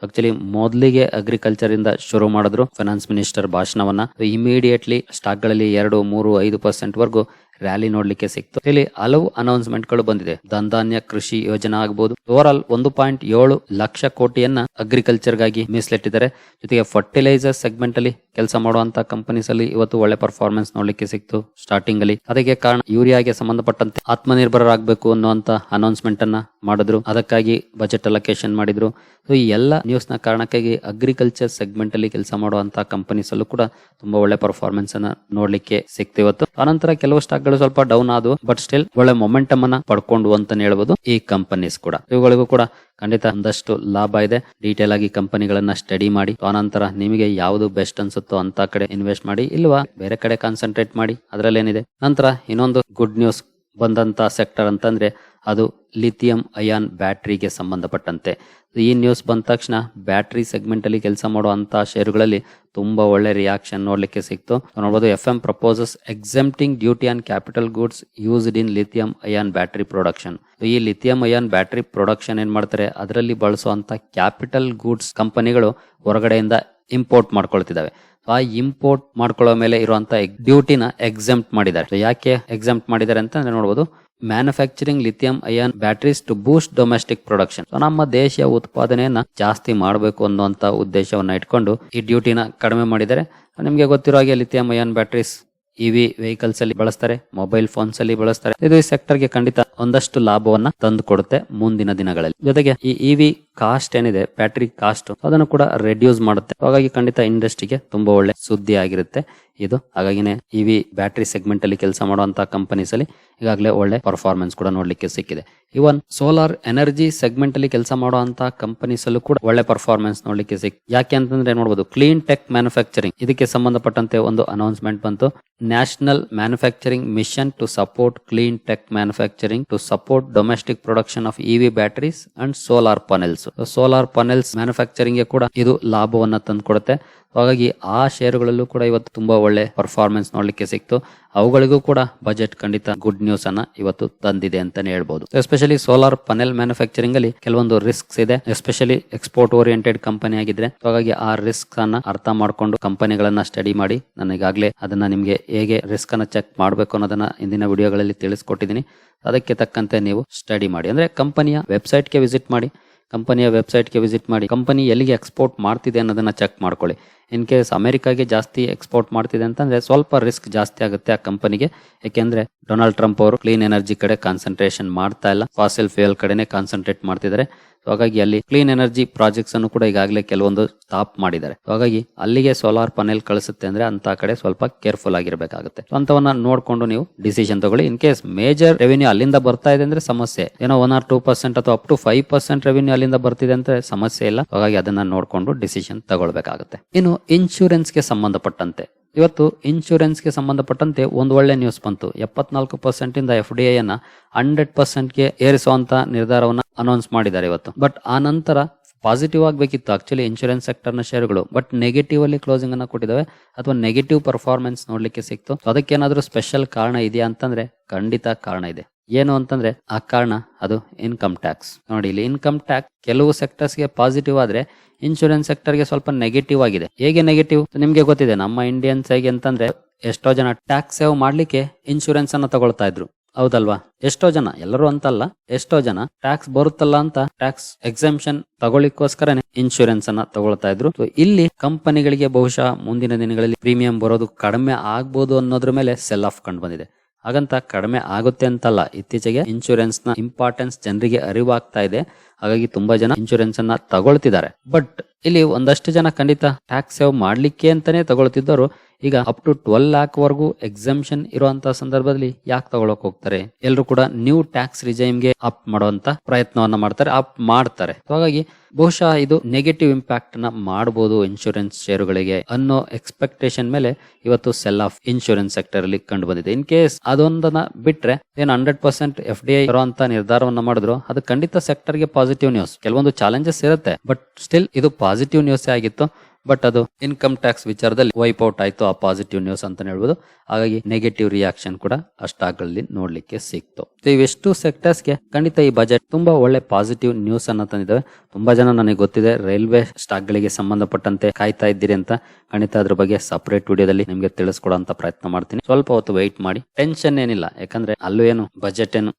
ಆಕ್ಚುಲಿ ಮೊದಲಿಗೆ ಅಗ್ರಿಕಲ್ಚರ್ ಇಂದ ಶುರು ಮಾಡಿದ್ರು ಫೈನಾನ್ಸ್ ಮಿನಿಸ್ಟರ್ ಭಾಷಣವನ್ನ. ಇಮಿಡಿಯೇಟ್ಲಿ ಸ್ಟಾಕ್ಗಳಲ್ಲಿ ಎರಡು, ಮೂರು, ಐದು ಪರ್ಸೆಂಟ್ ವರೆಗೂ ರ್ಯಾಲಿ ನೋಡ್ಲಿಕ್ಕೆ ಸಿಕ್ತು. ಇಲ್ಲಿ ಹಲವು ಅನೌನ್ಸ್ಮೆಂಟ್ಗಳು ಬಂದಿದೆ. ಧನಧಾನ್ಯ ಕೃಷಿ ಯೋಜನೆ ಆಗಬಹುದು ಓವರ್ ಆಲ್ ಒಂದು ಪಾಯಿಂಟ್ ಏಳು ಲಕ್ಷ ಕೋಟಿಯನ್ನ ಅಗ್ರಿಕಲ್ಚರ್ಗಾಗಿ ಮೀಸಲಿಟ್ಟಿದ್ದಾರೆ. ಜೊತೆಗೆ ಫರ್ಟಿಲೈಸರ್ ಸೆಗ್ಮೆಂಟ್ ಅಲ್ಲಿ ಕೆಲಸ ಮಾಡುವಂತ ಕಂಪನೀಸ್ ಅಲ್ಲಿ ಇವತ್ತು ಒಳ್ಳೆ ಪರ್ಫಾರ್ಮೆನ್ಸ್ ನೋಡ್ಲಿಕ್ಕೆ ಸಿಕ್ತು ಸ್ಟಾರ್ಟಿಂಗ್ ಅಲ್ಲಿ. ಅದಕ್ಕೆ ಕಾರಣ ಯೂರಿಯಾಗೆ ಸಂಬಂಧಪಟ್ಟಂತೆ ಆತ್ಮನಿರ್ಭರರಾಗಬೇಕು ಅನ್ನುವಂತ ಅನೌನ್ಸ್ಮೆಂಟ್ ಅನ್ನ ಮಾಡಿದ್ರು. ಅದಕ್ಕಾಗಿ ಬಜೆಟ್ ಅಲೋಕೇಶನ್ ಮಾಡಿದ್ರು. ಸೊ ಈ ಎಲ್ಲ ನ್ಯೂಸ್ನ ಕಾರಣಕ್ಕಾಗಿ ಅಗ್ರಿಕಲ್ಚರ್ ಸೆಗ್ಮೆಂಟ್ ಅಲ್ಲಿ ಕೆಲಸ ಮಾಡುವಂತ ಕಂಪನೀಸ್ ಅಲ್ಲೂ ಕೂಡ ತುಂಬಾ ಒಳ್ಳೆ ಪರ್ಫಾರ್ಮೆನ್ಸ್ ಅನ್ನ ನೋಡ್ಲಿಕ್ಕೆ ಸಿಕ್ತು ಇವತ್ತು. ಆನಂತರ ಕೆಲವು ಸ್ಟಾಕ್ ಗಳು ಸ್ವಲ್ಪ ಡೌನ್ ಆದವು ಬಟ್ ಸ್ಟಿಲ್ ಒಳ್ಳೆ ಮೊಮೆಂಟಮ್ ಅನ್ನ ಪಡ್ಕೊಂಡು ಅಂತಾನೆ ಹೇಳ್ಬೋದು ಈ ಕಂಪನೀಸ್ ಕೂಡ. ಇವುಗಳಿಗೂ ಕೂಡ ಖಂಡಿತ ಒಂದಷ್ಟು ಲಾಭ ಇದೆ. ಡೀಟೇಲ್ ಆಗಿ ಕಂಪನಿಗಳನ್ನ ಸ್ಟಡಿ ಮಾಡಿ ಆನಂತರ ನಿಮಗೆ ಯಾವುದು ಬೆಸ್ಟ್ ಅನ್ಸುತ್ತೋ ಅಂತ ಕಡೆ ಇನ್ವೆಸ್ಟ್ ಮಾಡಿ, ಇಲ್ವಾ ಬೇರೆ ಕಡೆ ಕಾನ್ಸಂಟ್ರೇಟ್ ಮಾಡಿ ಅದ್ರಲ್ಲಿ ಏನಿದೆ ನಂತರ ಇನ್ನೊಂದು ಗುಡ್ ನ್ಯೂಸ್ ಬಂದಂತ ಸೆಕ್ಟರ್ ಅಂತಂದ್ರೆ ಅದು ಲಿಥಿಯಂ ಅಯಾನ್ ಬ್ಯಾಟ್ರಿಗೆ ಸಂಬಂಧಪಟ್ಟಂತೆ. ಈ ನ್ಯೂಸ್ ಬಂದ ತಕ್ಷಣ ಬ್ಯಾಟ್ರಿ ಸೆಗ್ಮೆಂಟ್ ಅಲ್ಲಿ ಕೆಲಸ ಮಾಡುವಂತಹ ಷೇರುಗಳಲ್ಲಿ ತುಂಬಾ ಒಳ್ಳೆ ರಿಯಾಕ್ಷನ್ ನೋಡ್ಲಿಕ್ಕೆ ಸಿಕ್ತು. ನೋಡಬಹುದು F M proposes exempting duty on capital goods used in lithium ion battery production ಈ ಲಿಥಿಯಂ ಅಯಾನ್ ಬ್ಯಾಟ್ರಿ ಪ್ರೊಡಕ್ಷನ್ ಏನ್ ಮಾಡ್ತಾರೆ? ಅದರಲ್ಲಿ ಬಳಸುವಂತ ಕ್ಯಾಪಿಟಲ್ ಗೂಡ್ಸ್ ಕಂಪನಿಗಳು ಹೊರಗಡೆಯಿಂದ ಇಂಪೋರ್ಟ್ ಮಾಡ್ಕೊಳ್ತಿದ್ದಾವೆ. ಆ ಇಂಪೋರ್ಟ್ ಮಾಡ್ಕೊಳ್ಳೋ ಮೇಲೆ ಇರುವಂತ ಡ್ಯೂಟಿನ ಎಕ್ಸೆಂಪ್ಟ್ ಮಾಡಿದ್ದಾರೆ. ಯಾಕೆ ಎಕ್ಸೆಂಪ್ಟ್ ಮಾಡಿದ್ದಾರೆ ಅಂತ ನೋಡಬಹುದು manufacturing lithium ion batteries to boost domestic production ನಮ್ಮ ದೇಶೀಯ ಉತ್ಪಾದನೆಯನ್ನ ಜಾಸ್ತಿ ಮಾಡಬೇಕು ಅನ್ನುವಂತ ಉದ್ದೇಶವನ್ನ ಇಟ್ಕೊಂಡು ಈ ಡ್ಯೂಟಿನ ಕಡಿಮೆ ಮಾಡಿದ್ದಾರೆ ನಿಮಗೆ ಗೊತ್ತಿರೋ ಹಾಗೆ lithium ion batteries EV vehicles ಅಲ್ಲಿ ಬಳಸ್ತಾರೆ ಮೊಬೈಲ್ ಫೋನ್ಸ್ ಅಲ್ಲಿ ಬಳಸ್ತಾರೆ. ಇದು ಈ ಸೆಕ್ಟರ್ಗೆ ಖಂಡಿತ ಒಂದಷ್ಟು ಲಾಭವನ್ನ ತಂದು ಕೊಡುತ್ತೆ ಮುಂದಿನ ದಿನಗಳಲ್ಲಿ. ಜೊತೆಗೆ ಈ ಇವಿ ಕಾಸ್ಟ್ ಏನಿದೆ ಬ್ಯಾಟರಿ ಕಾಸ್ಟ್ ಅದನ್ನು ಕೂಡ ರೆಡ್ಯೂಸ್ ಮಾಡುತ್ತೆ. ಹಾಗಾಗಿ ಖಂಡಿತ ಇಂಡಸ್ಟ್ರಿಗೆ ತುಂಬಾ ಒಳ್ಳೆ ಸುದ್ದಿ ಆಗಿರುತ್ತೆ ಇದು. ಹಾಗಾಗಿನೇ ಇವಿ ಬ್ಯಾಟರಿ ಸೆಗ್ಮೆಂಟ್ ಅಲ್ಲಿ ಕೆಲಸ ಮಾಡುವಂತಹ ಕಂಪನೀಸ್ ಅಲ್ಲಿ ಈಗಾಗಲೇ ಒಳ್ಳೆ ಪರ್ಫಾರ್ಮೆನ್ಸ್ ಕೂಡ ನೋಡ್ಲಿಕ್ಕೆ ಸಿಕ್ಕಿದೆ. ಇವನ್ ಸೋಲಾರ್ ಎನರ್ಜಿ ಸೆಗ್ಮೆಂಟ್ ಅಲ್ಲಿ ಕೆಲಸ ಮಾಡುವಂತಹ ಕಂಪನೀಸ್ ಅಲ್ಲೂ ಕೂಡ ಒಳ್ಳೆ ಪರ್ಫಾರ್ಮೆನ್ಸ್ ನೋಡ್ಲಿಕ್ಕೆ ಸಿಕ್, ಯಾಕೆ ಅಂತಂದ್ರೆ ನೋಡಬಹುದು ಕ್ಲೀನ್ ಟೆಕ್ ಮ್ಯಾನುಫ್ಯಾಕ್ಚರಿಂಗ್ ಇದಕ್ಕೆ ಸಂಬಂಧಪಟ್ಟಂತೆ ಒಂದು ಅನೌನ್ಸ್ಮೆಂಟ್ ಬಂತು. National manufacturing mission to support clean tech manufacturing to support domestic production of EV batteries and solar panels solar panels manufacturing ಕೂಡ ಇದು ಲಾಭವನ್ನ ತಂದುಕೊಡುತ್ತೆ. ಹಾಗಾಗಿ ಆ ಶೇರುಗಳಲ್ಲೂ ಕೂಡ ಇವತ್ತು ತುಂಬಾ ಒಳ್ಳೆ ಪರ್ಫಾರ್ಮೆನ್ಸ್ ನೋಡ್ಲಿಕ್ಕೆ ಸಿಕ್ತು. ಅವುಗಳಿಗೂ ಕೂಡ ಬಜೆಟ್ ಖಂಡಿತ ಗುಡ್ ನ್ಯೂಸ್ ಅನ್ನ ಇವತ್ತು ತಂದಿದೆ ಅಂತಾನೆ ಹೇಳ್ಬಹುದು ಎಸ್ಪೆಷಲಿ ಸೋಲಾರ್ ಪನೆಲ್ ಮ್ಯಾನುಫ್ಯಾಕ್ಚರಿಂಗ್ ಅಲ್ಲಿ ಕೆಲವೊಂದು ರಿಸ್ಕ್ಸ್ ಇದೆ. ಎಸ್ಪೆಷಲಿ ಎಕ್ಸ್ಪೋರ್ಟ್ ಓರಿಯೆಂಟೆಡ್ ಕಂಪನಿ ಆಗಿದ್ರೆ. ಹಾಗಾಗಿ ಆ ರಿಸ್ಕ್ ಅನ್ನ ಅರ್ಥ ಮಾಡ್ಕೊಂಡು ಕಂಪನಿಗಳನ್ನ ಸ್ಟಡಿ ಮಾಡಿ ನನಗಾಗಲೇ ಅದನ್ನ ನಿಮ್ಗೆ ಹೇಗೆ ರಿಸ್ಕ್ ಅನ್ನ ಚೆಕ್ ಮಾಡಬೇಕು ಅನ್ನೋದನ್ನ ಇಂದಿನ ವಿಡಿಯೋಗಳಲ್ಲಿ ತಿಳಿಸ್ಕೊಟ್ಟಿದ್ದೀನಿ. ಅದಕ್ಕೆ ತಕ್ಕಂತೆ ನೀವು ಸ್ಟಡಿ ಮಾಡಿ. ಅಂದ್ರೆ ಕಂಪನಿಯ ವೆಬ್ಸೈಟ್ಗೆ ವಿಸಿಟ್ ಮಾಡಿ. ಕಂಪನಿಯ ವೆಬ್ಸೈಟ್ಗೆ ವಿಸಿಟ್ ಮಾಡಿ. ಕಂಪನಿ ಎಲ್ಲಿಗೆ ಎಕ್ಸ್ಪೋರ್ಟ್ ಮಾಡ್ತಿದೆ ಅನ್ನೋದನ್ನ ಚೆಕ್ ಮಾಡ್ಕೊಳ್ಳಿ. ಇನ್ ಕೇಸ್ ಅಮೆರಿಕಾಗೆ ಜಾಸ್ತಿ ಎಕ್ಸ್ಪೋರ್ಟ್ ಮಾಡ್ತಿದೆ ಅಂತಂದ್ರೆ ಸ್ವಲ್ಪ ರಿಸ್ಕ್ ಜಾಸ್ತಿ ಆಗುತ್ತೆ ಆ ಕಂಪನಿಗೆ. ಯಾಕೆಂದ್ರೆ ಡೊನಾಲ್ಡ್ ಟ್ರಂಪ್ ಅವರು ಕ್ಲೀನ್ ಎನರ್ಜಿ ಕಡೆ ಕಾನ್ಸಂಟ್ರೇಷನ್ ಮಾಡ್ತಾ ಇಲ್ಲ. ಫಾಸಿಲ್ ಫ್ಯೂಯಲ್ ಕಡೆನೆ ಕಾನ್ಸಂಟ್ರೇಟ್ ಮಾಡ್ತಿದ್ದಾರೆ. ಹಾಗಾಗಿ ಅಲ್ಲಿ ಕ್ಲೀನ್ ಎನರ್ಜಿ ಪ್ರಾಜೆಕ್ಟ್ಸ್ ಅನ್ನು ಕೂಡ ಈಗಾಗಲೇ ಕೆಲವೊಂದು ಸ್ಟಾಪ್ ಮಾಡಿದ್ದಾರೆ. ಹಾಗಾಗಿ ಅಲ್ಲಿಗೆ ಸೋಲಾರ್ ಪನೆಲ್ ಕಳಿಸುತ್ತೆ ಅಂದ್ರೆ ಅಂತ ಕಡೆ ಸ್ವಲ್ಪ ಕೇರ್ಫುಲ್ ಆಗಿರಬೇಕಾಗುತ್ತೆ. ಅಂತವನ್ನ ನೋಡ್ಕೊಂಡು ನೀವು ಡಿಸಿಷನ್ ತಗೊಳ್ಳಿ. ಇನ್ ಕೇಸ್ ಮೇಜರ್ ರೆವಿನ್ಯೂ ಅಲ್ಲಿಂದ ಬರ್ತಾ ಇದೆ ಅಂದ್ರೆ ಸಮಸ್ಯೆ. ಏನೋ ಒನ್ ಆರ್ ಟೂ ಪರ್ಸೆಂಟ್ ಅಥವಾ up to five percent revenue ಅಲ್ಲಿಂದ ಬರ್ತಿದೆ ಅಂದ್ರೆ ಸಮಸ್ಯೆ ಇಲ್ಲ. ಹಾಗಾಗಿ ಅದನ್ನ ನೋಡ್ಕೊಂಡು ಡಿಸಿಷನ್ ತಗೊಳ್ಬೇಕಾಗುತ್ತೆ. ಇನ್ನು ಇನ್ಶೂರೆನ್ಸ್ಗೆ ಸಂಬಂಧಪಟ್ಟಂತೆ. ಇವತ್ತು ಇನ್ಶೂರೆನ್ಸ್ಗೆ ಸಂಬಂಧಪಟ್ಟಂತೆ ಒಂದು ಒಳ್ಳೆ ನ್ಯೂಸ್ ಬಂತು. ಎಪ್ಪತ್ನಾಲ್ಕು ಪರ್ಸೆಂಟಿಂದ ಎಫ್ ಡಿ ಅನ್ನ ಹಂಡ್ರೆಡ್ ಪರ್ಸೆಂಟ್ಗೆ ಏರಿಸುವಂತ ನಿರ್ಧಾರವನ್ನ ಅನೌನ್ಸ್ ಮಾಡಿದ್ದಾರೆ ಇವತ್ತು. ಬಟ್ ಆ ನಂತರ ಪಾಸಿಟಿವ್ ಆಗಬೇಕಿತ್ತು ಆಕ್ಚುಲಿ ಇನ್ಶೂರೆನ್ಸ್ ಸೆಕ್ಟರ್ನ ಶೇರುಗಳು ಬಟ್ ನೆಗೆಟಿವ್ ಅಲ್ಲಿ ಕ್ಲೋಸಿಂಗ್ ಅನ್ನು ಕೊಟ್ಟಿದ್ದಾವೆ. ಅಥವಾ ನೆಗೆಟಿವ್ ಪರ್ಫಾರ್ಮೆನ್ಸ್ ನೋಡಲಿಕ್ಕೆ ಸಿಕ್ತು. ಅದಕ್ಕೆ ಏನಾದರೂ ಸ್ಪೆಷಲ್ ಕಾರಣ ಇದೆಯಾ ಅಂತಂದ್ರೆ ಖಂಡಿತ ಕಾರಣ ಇದೆ. ಏನು ಅಂತಂದ್ರೆ ಆ ಕಾರಣ ಅದು ಇನ್ಕಮ್ ಟ್ಯಾಕ್ಸ್ ನೋಡಿ, ಇಲ್ಲಿ ಇನ್ಕಮ್ ಟ್ಯಾಕ್ಸ್ ಕೆಲವು ಸೆಕ್ಟರ್ಸ್ಗೆ ಪಾಸಿಟಿವ್ ಆದ್ರೆ ಇನ್ಶೂರೆನ್ಸ್ ಸೆಕ್ಟರ್ಗೆ ಸ್ವಲ್ಪ ನೆಗೆಟಿವ್ ಆಗಿದೆ. ಹೇಗೆ ನೆಗೆಟಿವ್ ನಿಮ್ಗೆ ಗೊತ್ತಿದೆ, ನಮ್ಮ ಇಂಡಿಯನ್ಸ್ ಹೇಗೆ ಅಂತಂದ್ರೆ ಎಷ್ಟೋ ಜನ ಟ್ಯಾಕ್ಸ್ ಸೇವ್ ಮಾಡ್ಲಿಕ್ಕೆ ಇನ್ಶೂರೆನ್ಸ್ ಅನ್ನ ತಗೊಳ್ತಾ ಇದ್ರು. ಹೌದಲ್ವಾ? ಎಷ್ಟೋ ಜನ, ಎಲ್ಲರೂ ಅಂತಲ್ಲ, ಎಷ್ಟೋ ಜನ ಟ್ಯಾಕ್ಸ್ ಬರುತ್ತಲ್ಲ ಅಂತ ಟ್ಯಾಕ್ಸ್ ಎಕ್ಸಾಮ್ಷನ್ ತಗೊಳ್ಳಿಕ್ಕೋಸ್ಕರನೇ ಇನ್ಶೂರೆನ್ಸ್ ಅನ್ನ ತಗೊಳ್ತಾ ಇದ್ರು. ಇಲ್ಲಿ ಕಂಪನಿಗಳಿಗೆ ಬಹುಶಃ ಮುಂದಿನ ದಿನಗಳಲ್ಲಿ ಪ್ರೀಮಿಯಂ ಬರೋದು ಕಡಿಮೆ ಆಗ್ಬೋದು ಅನ್ನೋದ್ರ ಮೇಲೆ ಸೆಲ್ ಆಫ್ ಕಂಡು ಬಂದಿದೆ. ಹಾಗಂತ ಕಡಿಮೆ ಆಗುತ್ತೆ ಅಂತಲ್ಲ. ಇತ್ತೀಚೆಗೆ ಇನ್ಶೂರೆನ್ಸ್ನ ಇಂಪಾರ್ಟೆನ್ಸ್ ಜನರಿಗೆ ಅರಿವಾಗ್ತಾ ಇದೆ. ಹಾಗಾಗಿ ತುಂಬಾ ಜನ ಇನ್ಶೂರೆನ್ಸ್ ಅನ್ನ ತಗೊಳ್ತಿದ್ದಾರೆ. ಬಟ್ ಇಲ್ಲಿ ಒಂದಷ್ಟು ಜನ ಖಂಡಿತ ಟ್ಯಾಕ್ಸ್ ಸೇವ್ ಮಾಡ್ಲಿಕ್ಕೆ ಅಂತಾನೆ ತಗೊಳ್ತಿದ್ದವರು ಈಗ ಅಪ್ ಟು ಟ್ವೆಲ್ ಲ್ಯಾಕ್ ವರೆಗೂ ಎಕ್ಸಾಮ್ಷನ್ ಇರುವಂತಹ ಸಂದರ್ಭದಲ್ಲಿ ಯಾಕೆ ತಗೊಳಕ್ ಹೋಗ್ತಾರೆ? ಎಲ್ಲರೂ ಕೂಡ ನ್ಯೂ ಟ್ಯಾಕ್ಸ್ಗೆ ಅಪ್ ಮಾಡುವಂತ ಪ್ರಯತ್ನವನ್ನ ಮಾಡ್ತಾರೆ ಅಪ್ ಮಾಡ್ತಾರೆ. ಹಾಗಾಗಿ ಬಹುಶಃ ಇದು ನೆಗೆಟಿವ್ ಇಂಪ್ಯಾಕ್ಟ್ನ ಮಾಡಬಹುದು ಇನ್ಶೂರೆನ್ಸ್ ಷೇರುಗಳಿಗೆ ಅನ್ನೋ ಎಕ್ಸ್ಪೆಕ್ಟೇಷನ್ ಮೇಲೆ ಇವತ್ತು ಸೆಲ್ ಆಫ್ ಇನ್ಶೂರೆನ್ಸ್ ಸೆಕ್ಟರ್ ಅಲ್ಲಿ ಕಂಡು ಬಂದಿದೆ ಇನ್ ಕೇಸ್ ಅದೊಂದನ್ನ ಬಿಟ್ರೆ ಏನ್ hundred percent F D I ನಿರ್ಧಾರವನ್ನ ಮಾಡಿದ್ರು, ಅದು ಖಂಡಿತ ಸೆಕ್ಟರ್ಗೆ ಪಾಸಿಟಿವ್ ನ್ಯೂಸ್ ಕೆಲವೊಂದು ಚಾಲೆಂಜಸ್ ಇರುತ್ತೆ ಬಟ್ ಸ್ಟಿಲ್ ಇದು ಪಾಸಿಟಿವ್ ನ್ಯೂಸ್ ಆಗಿತ್ತು. ಬಟ್ ಅದು ಇನ್ಕಮ್ ಟ್ಯಾಕ್ಸ್ ವಿಚಾರದಲ್ಲಿ ವೈಪ್ ಔಟ್ ಆಯ್ತು, ಆ ಪಾಸಿಟಿವ್ ನ್ಯೂಸ್ ಅಂತ ಹೇಳ್ಬೋದು. ಹಾಗಾಗಿ ನೆಗೆಟಿವ್ ರಿಯಾಕ್ಷನ್ ಕೂಡ ಆ ಸ್ಟಾಕ್ಗಳಲ್ಲಿ ನೋಡ್ಲಿಕ್ಕೆ ಸಿಕ್ತು. ಇವೆಷ್ಟು ಸೆಕ್ಟರ್ಸ್ಗೆ ಖಂಡಿತ ಈ ಬಜೆಟ್ ತುಂಬಾ ಒಳ್ಳೆ ಪಾಸಿಟಿವ್ ನ್ಯೂಸ್ ಅನ್ನ ತಂದಿದ್ದಾವೆ. ತುಂಬಾ ಜನ ನನಗೆ ಗೊತ್ತಿದೆ ರೈಲ್ವೆ ಸ್ಟಾಕ್ ಗಳಿಗೆ ಸಂಬಂಧಪಟ್ಟಂತೆ ಕಾಯ್ತಾ ಇದ್ದೀರಿ ಅಂತ. ಖಂಡಿತ ಅದ್ರ ಬಗ್ಗೆ ಸಪರೇಟ್ ವಿಡಿಯೋದಲ್ಲಿ ನಿಮ್ಗೆ ತಿಳಿಸ್ಕೊಡೋ ಪ್ರಯತ್ನ ಮಾಡ್ತೀನಿ. ಸ್ವಲ್ಪ ಹೊತ್ತು ವೆಯ್ಟ್ ಮಾಡಿ. ಟೆನ್ಷನ್ ಏನಿಲ್ಲ. ಯಾಕಂದ್ರೆ ಅಲ್ಲೂ ಏನು ಬಜೆಟ್ ಏನು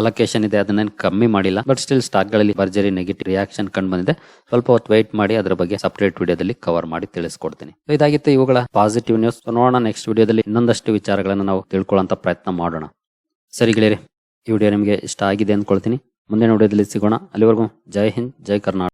ಅಲೋಕೇಶನ್ ಇದೆ ಅದನ್ನೇನು ಕಮ್ಮಿ ಮಾಡಿಲ್ಲ ಬಟ್ ಸ್ಟಿಲ್ ಸ್ಟಾಕ್ಗಳಲ್ಲಿ ಭರ್ಜರಿ ನೆಗೆಟಿವ್ ರಿಯಾಕ್ಷನ್ ಕಂಡು ಬಂದಿದೆ. ಸ್ವಲ್ಪ ಹೊತ್ತು ವೈಟ್ ಮಾಡಿ, ಅದರ ಬಗ್ಗೆ ಸಪರೇಟ್ ವಿಡಿಯೋದಲ್ಲಿ ಕವರ್ ಮಾಡಿ ತಿಳಿಸ್ಕೊಡ್ತೀನಿ. ಇದಾಗಿತ್ತು ಇವುಗಳ ಪಾಸಿಟಿವ್ ನ್ಯೂಸ್ ನೋಡೋಣ ನೆಕ್ಸ್ಟ್ ವಿಡಿಯೋದಲ್ಲಿ ಇನ್ನೊಂದಷ್ಟು ವಿಚಾರಗಳನ್ನು ನಾವು ತಿಳ್ಕೊಳ್ಳೋಂತ ಪ್ರಯತ್ನ ಮಾಡೋಣ. ಸರಿ ಗೆಳೆಯರಿ, ಈ ವಿಡಿಯೋ ನಿಮಗೆ ಇಷ್ಟ ಆಗಿದೆ ಅಂದ್ಕೊಳ್ತೀನಿ. ಮುಂದಿನ ವಿಡಿಯೋದಲ್ಲಿ ಸಿಗೋಣ. ಅಲ್ಲಿವರೆಗೂ ಜೈ ಹಿಂದ್, ಜೈ ಕರ್ನಾಟಕ.